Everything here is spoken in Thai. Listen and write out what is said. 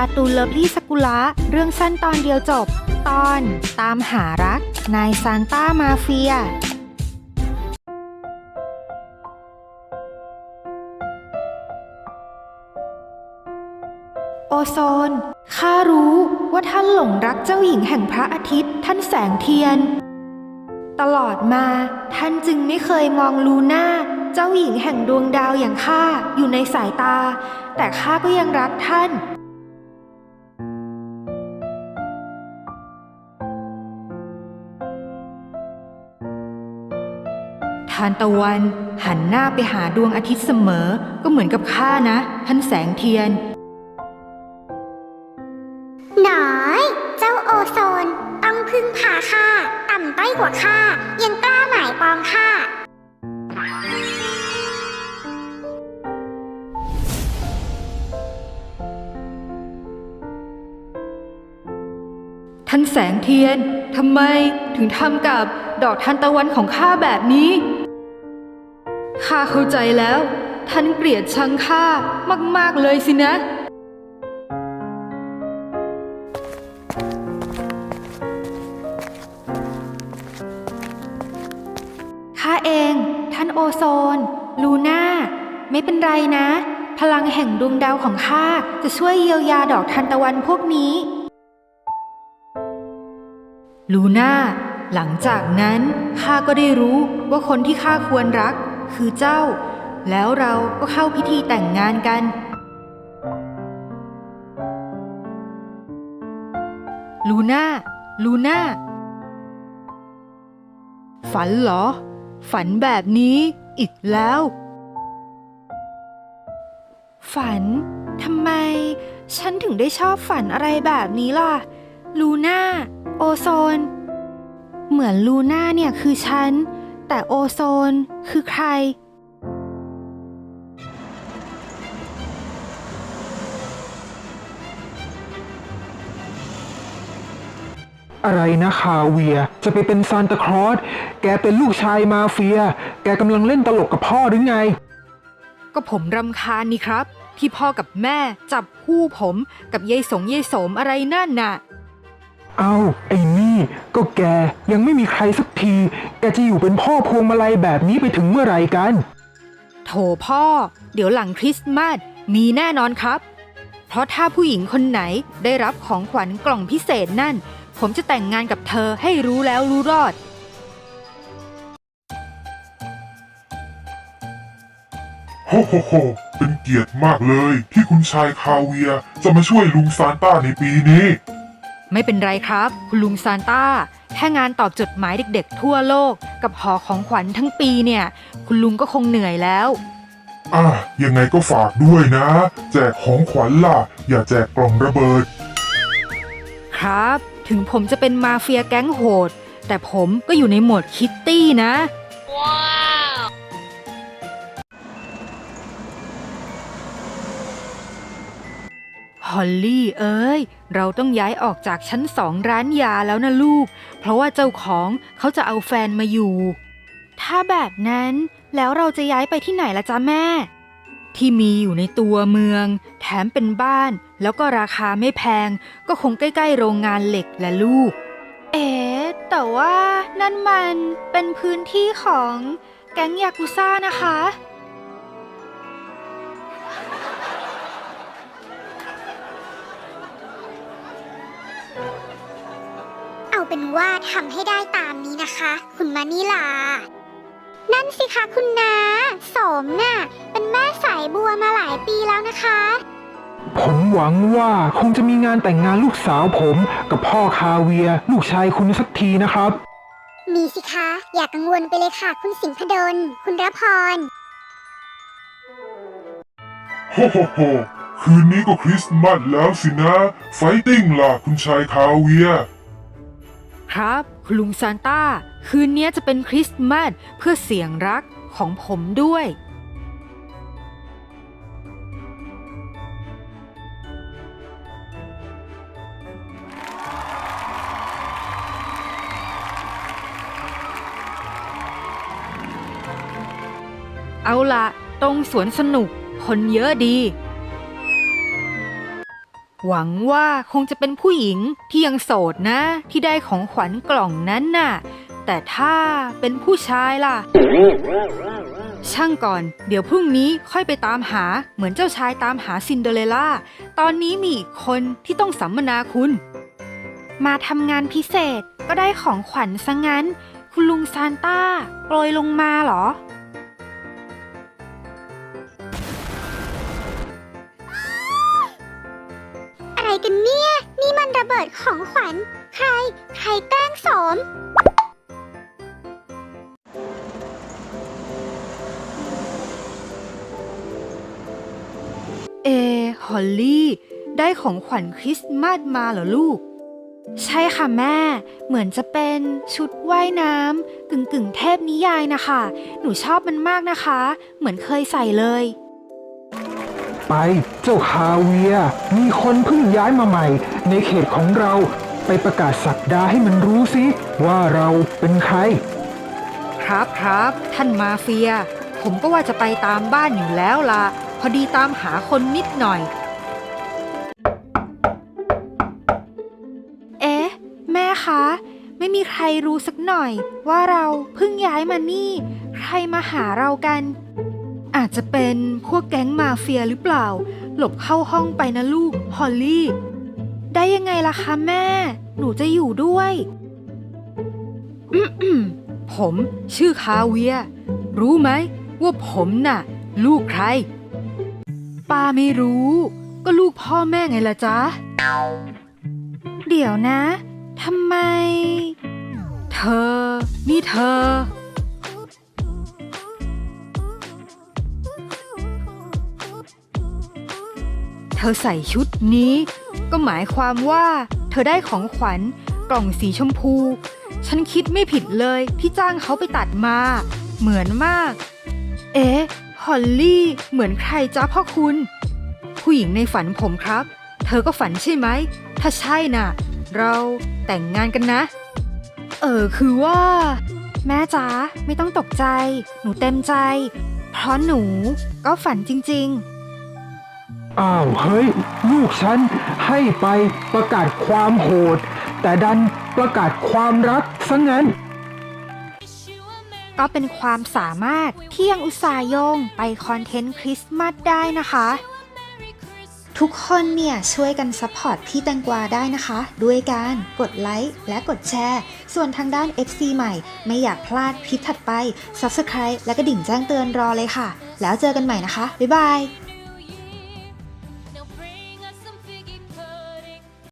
การ์ตูนเลิฟลี่สกุละเรื่องสั้นตอนเดียวจบ ตอนตามหารัก นายซานต้ามาเฟีย โอโซน ข้ารู้ว่าท่านหลงรักเจ้าหญิงแห่งพระอาทิตย์ ท่านแสงเทียน ตลอดมาท่านจึงไม่เคยมองลูน่าเจ้าหญิงแห่งดวงดาวอย่างข้าอยู่ในสายตา แต่ข้าก็ยังรักท่านานตะวัน หันหน้าไปหาดวงอาทิตย์เสมอ ก็เหมือนกับข้านะ ท่านแสงเทียนหน้อย เจ้าโอโซน ต้องพึ่งพาข้าต่ำต้อยกว่าข้ายังกล้าหมายปองข้าท่านแสงเทียน ทำไมถึงทำกับดอกทานตะวันของข้าแบบนี้ข้าเข้าใจแล้ว ท่านเกลียดชังข้ามาก ๆ เลยสินะ ข้าเอง ท่านโอโซน ลูน่า ไม่เป็นไรนะ พลังแห่งดวงดาวของข้าจะช่วยเยียวยาดอกทานตะวันพวกนี้ ลูน่า หลังจากนั้นข้าก็ได้รู้ว่าคนที่ข้าควรรัก คือเจ้า แล้วเราก็เข้าพิธีแต่งงานกัน ลูน่า ลูน่า ฝันเหรอ ฝันแบบนี้อีกแล้ว ฝันทำไม ฉันถึงได้ชอบฝันอะไรแบบนี้ล่ะ ลูน่า โอโซน เหมือนลูน่าเนี่ยคือฉัน แต่โอโซนคือใคร อะไรนะคาเวีย จะไปเป็นซานตาคลอสแกเป็นลูกชายมาเฟีย แกกำลังเล่นตลกกับพ่อหรือไง ก็ผมรำคาญนี่ครับ ที่พ่อกับแม่จับคู่ผมกับยายสงยายโสมอะไรนั่นน่ะ เอาไอ้นี่ ก็แกยังไม่มีใครสักที แกจะอยู่เป็นพ่อพวงมาลัยแบบนี้ไปถึงเมื่อไหร่กัน โถพ่อ เดี๋ยวหลังคริสต์มาสมีแน่นอนครับ เพราะถ้าผู้หญิงคนไหนได้รับของขวัญกล่องพิเศษนั่น ผมจะแต่งงานกับเธอให้รู้แล้วรู้รอด โฮโฮโฮเป็นเกียรติมากเลยที่คุณชายคาเวียร์จะมาช่วยลุงซานต้าในปีนี้ ไม่เป็นไรครับ คุณลุงซานต้าแค่งานตอบจดหมายเด็กๆ ทั่วโลก กับหอของขวัญทั้งปีเนี่ย คุณลุงก็คงเหนื่อยแล้ว อะยังไงก็ฝากด้วยนะ แจกของขวัญล่ะ อย่าแจกกล่องระเบิด ครับ ถึงผมจะเป็นมาเฟียแก๊งโหด แต่ผมก็อยู่ในโหมดคิตตี้นะ ฮอลลี่เอ้ย เราต้องย้ายออกจากชั้นสองร้านยาแล้วนะลูก เพราะว่าเจ้าของเขาจะเอาแฟนมาอยู่ ถ้าแบบนั้นแล้วเราจะย้ายไปที่ไหนละจ๊ะแม่ ที่มีอยู่ในตัวเมือง แถมเป็นบ้าน แล้วก็ราคาไม่แพง ก็คงใกล้ ๆ โรงงานเหล็กและลูก เอ๋แต่ว่านั่นมันเป็นพื้นที่ของแก๊งยากุซ่านะคะ เอาเป็นว่าทำให้ได้ตามนี้นะคะ คุณมานิลา นั่นสิคะคุณนาโสมน่ะ เป็นแม่สายบัวมาหลายปีแล้วนะคะ ผมหวังว่าคงจะมีงานแต่งงานลูกสาวผมกับพ่อคาเวียลูกชายคุณสักทีนะครับ มีสิคะ อย่ากังวลไปเลยค่ะ คุณสิงพดล คุณรพร โฮโฮโฮ คืนนี้ก็คริสต์มาสแล้วสินะ ไฟติ้งล่ะคุณชายคาเวีย ครับคุณลุงซานต้า คืนนี้จะเป็นคริสต์มาสเพื่อเสียงรักของผมด้วย เอาละตรงสวนสนุกคนเยอะดี หวังว่าคงจะเป็นผู้หญิงที่ยังโสดนะ ที่ได้ของขวัญกล่องนั้นน่ะ แต่ถ้าเป็นผู้ชายล่ะ ช่างก่อน เดี๋ยวพรุ่งนี้ค่อยไปตามหาเหมือนเจ้าชายตามหาซินเดอเรลล่า ตอนนี้มีอีกคนที่ต้องสัมมนาคุณ มาทำงานพิเศษก็ได้ของขวัญซะงั้น คุณลุงซานต้าโปรยลงมาเหรอ นระเบิดของขวัญ ใคร ใครแกล้งสม เอ ฮอลลี่ ได้ของขวัญคริสต์มาสมาเหรอลูก ใช่ค่ะแม่ เหมือนจะเป็นชุดว่ายน้ำกึ่งกึ่งเทพนิยายนะคะ หนูชอบมันมากนะคะ เหมือนเคยใส่เลย ไปเจ้าคาเวียร์มีคนเพิ่งย้ายมาใหม่ ในเขตของเราไปประกาศสักดาให้มันรู้สิ ว่าเราเป็นใคร ครับครับท่านมาเฟีย ผมก็ว่าจะไปตามบ้านอยู่แล้วล่ะ พอดีตามหาคนนิดหน่อย เอ๊ะ แม่คะ ไม่มีใครรู้สักหน่อย ว่าเราเพิ่งย้ายมานี่ ใครมาหาเรากัน อาจจะเป็นพวกแก๊งมาเฟียหรือเปล่า หลบเข้าห้องไปนะลูก ฮอลลี่ ได้ยังไงล่ะคะแม่ หนูจะอยู่ด้วยผมชื่อคาเวียร์รู้ไหมว่าผมน่ะ ลูกใคร ป้าไม่รู้ ก็ลูกพ่อแม่ไงล่ะจ๊ะ เดี๋ยวนะทำไม เธอ นี่เธอ เธอใส่ชุดนี้ ก็หมายความว่า เธอได้ของขวัญ กล่องสีชมพู ฉันคิดไม่ผิดเลยที่จ้างเขาไปตัดมา เหมือนมาก เอ๊ะฮอลลี่ เหมือนใครจ้าพ่อคุณ ผู้หญิงในฝันผมครับ เธอก็ฝันใช่ไหม ถ้าใช่น่ะ เราแต่งงานกันนะ เออคือว่า แม่จ๋าไม่ต้องตกใจ หนูเต็มใจ เพราะหนูก็ฝันจริง ๆ อ้าวเฮ้ย ลูกฉันให้ไปประกาศความโหด แต่ดันประกาศความรักซะงั้น ก็เป็นความสามารถที่ยังอุตส่าห์โยงไปคอนเทนต์คริสต์มาสได้นะคะ ทุกคนเนี่ยช่วยกันซัพพอร์ตพี่แตงกวาได้นะคะ ด้วยการกดไลค์และกดแชร์ ส่วนทางด้าน FC ใหม่ ไม่อยากพลาดคลิปถัดไป Subscribe และกระดิ่งแจ้งเตือนรอเลยค่ะ แล้วเจอกันใหม่นะคะ บ๊ายบาย